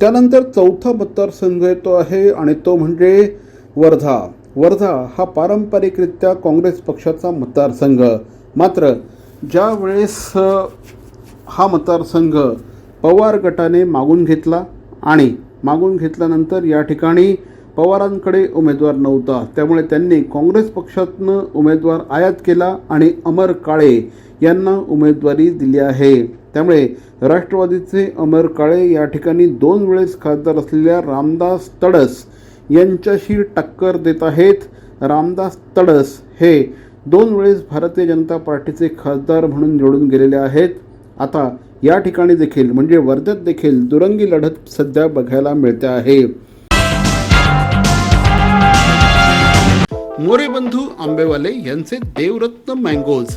त्यानंतर चौथा मतदारसंघ येतो आहे आणि तो म्हणजे वर्धा. वर्धा हा पारंपरिकरित्या काँग्रेस पक्षाचा मतदारसंघ. मात्र ज्या वेळेस हा मतदारसंघ पवार गटाने मागून घेतला आणि मागून घेतल्यानंतर या ठिकाणी पवारांकडे उमेदवार नव्हता. त्यामुळे त्यांनी काँग्रेस पक्षातनं उमेदवार आयात केला आणि अमर काळे यांना उमेदवारी दिली आहे. त्यामुळे राष्ट्रवादीचे अमर काळे या ठिकाणी दोन वेळेस खासदार असलेल्या रामदास तडस यांच्याशी टक्कर देत आहेत. रामदास तडस हे दोन वेळेस भारतीय जनता पार्टीचे खासदार म्हणून निवडून गेलेले आहेत. आता या ठिकाणी देखील म्हणजे वर्ध्यात देखील दुरंगी लढत सध्या बघायला मिळते आहे. मोरे बंधू आंबेवाले यांचे देवरत्न मँगोज.